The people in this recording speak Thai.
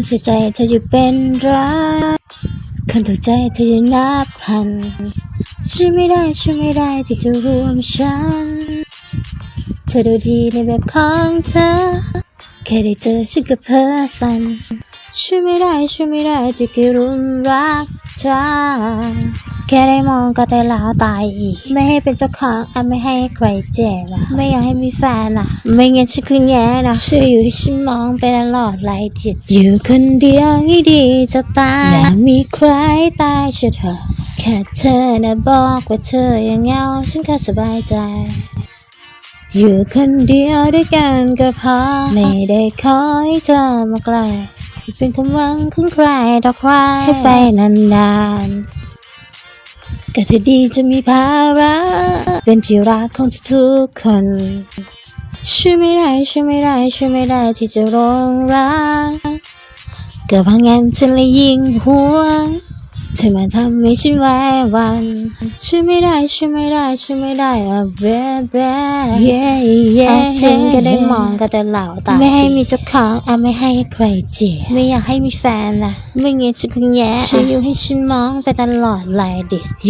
คนเสียใจเธออยู่เป็นรักคนถูกใจเธอจะนับพันช่วยไม่ได้ช่วยไม่ได้ที่จะรวมฉัน เธอดูดีในแบบของเธอ แค่ได้เจอฉันก็เพ้อสั่นช่วยไม่ได้ช่วยไม่ได้ที่แค่รุนรักเธอ แค่ได้มองก็ได้แล้วตายอีก ไม่ให้เป็นเจ้าของอะไม่ให้ใครเจ็บอะไม่อยากให้มีแฟนอะ ไม่งั้นฉันคือแย่นะช่วยอยู่ให้ฉันมองไปตลอดไล่จิต อยู่คนเดียวนี่ดีจะตายอย่ามีใครตายเชื่อเถอะแค่เธอนะบอกว่าเธอยังเหงาฉันก็สบายใจอยู่คนเดียวด้วยกันก็พอ ไม่ได้ขอให้เธอมาไกลให้เป็นความหวังของใครต่อใครให้ไปนานๆ ก็เธอดีจะมีภาระเป็นที่รักของทุกคนช่วยไม่ได้ช่วยไม่ได้ช่วยไม่ได้ที่จะร้องรักก็เพราะงั้นฉันเลยยิ่งห่วงเธอมาทำให้ฉันไว้วันช่วยไม่ได้ช่วยไม่ได้ช่วยไม่ได้อะเบ๊เบ๊เย่เย่จริงก็ได้มองก็แต่เหล่าตาไม่ให้มีเจ้าของอะไม่ให้ใครเจีบไม่อยากให้มีแฟนล่ะไม่งั้นฉันคงแย่ช่วยอยู่ให้ฉันมองไปตลอดไลดิ